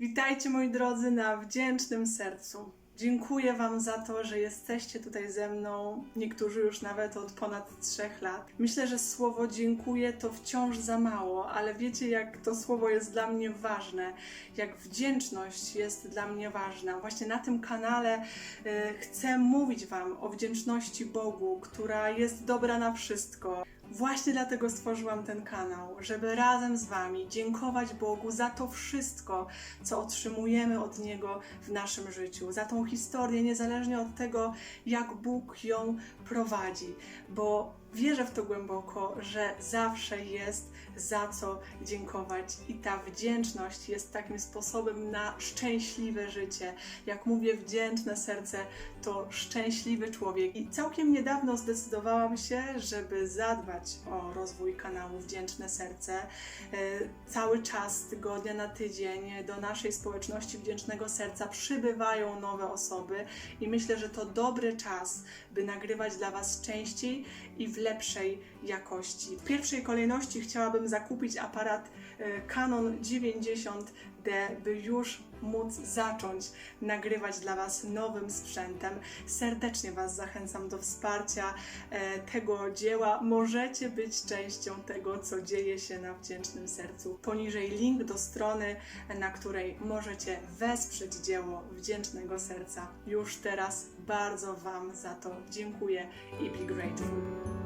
Witajcie moi drodzy na wdzięcznym sercu. Dziękuję Wam za to, że jesteście tutaj ze mną, niektórzy już nawet od ponad trzech lat. Myślę, że słowo dziękuję to wciąż za mało, ale wiecie, jak to słowo jest dla mnie ważne, jak wdzięczność jest dla mnie ważna. Właśnie na tym kanale e, chcę mówić Wam o wdzięczności Bogu, która jest dobra na wszystko. Właśnie dlatego stworzyłam ten kanał, żeby razem z Wami dziękować Bogu za to wszystko, co otrzymujemy od Niego w naszym życiu, za tą historię, niezależnie od tego, jak Bóg ją prowadzi, bo wierzę w to głęboko, że zawsze jest za co dziękować i ta wdzięczność jest takim sposobem na szczęśliwe życie. Jak mówię, wdzięczne serce to szczęśliwy człowiek. I całkiem niedawno zdecydowałam się, żeby zadbać o rozwój kanału Wdzięczne Serce. E, Cały czas, tygodnia na tydzień, do naszej społeczności Wdzięcznego Serca przybywają nowe osoby i myślę, że to dobry czas, by nagrywać dla Was częściej i w lepszej jakości. W pierwszej kolejności chciałabym zakupić aparat e, Canon 90D, by już móc zacząć nagrywać dla Was nowym sprzętem. Serdecznie Was zachęcam do wsparcia e, tego dzieła. Możecie być częścią tego, co dzieje się na Wdzięcznym Sercu. Poniżej link do strony, na której możecie wesprzeć dzieło Wdzięcznego Serca. Już teraz bardzo Wam za to dziękuję i be grateful.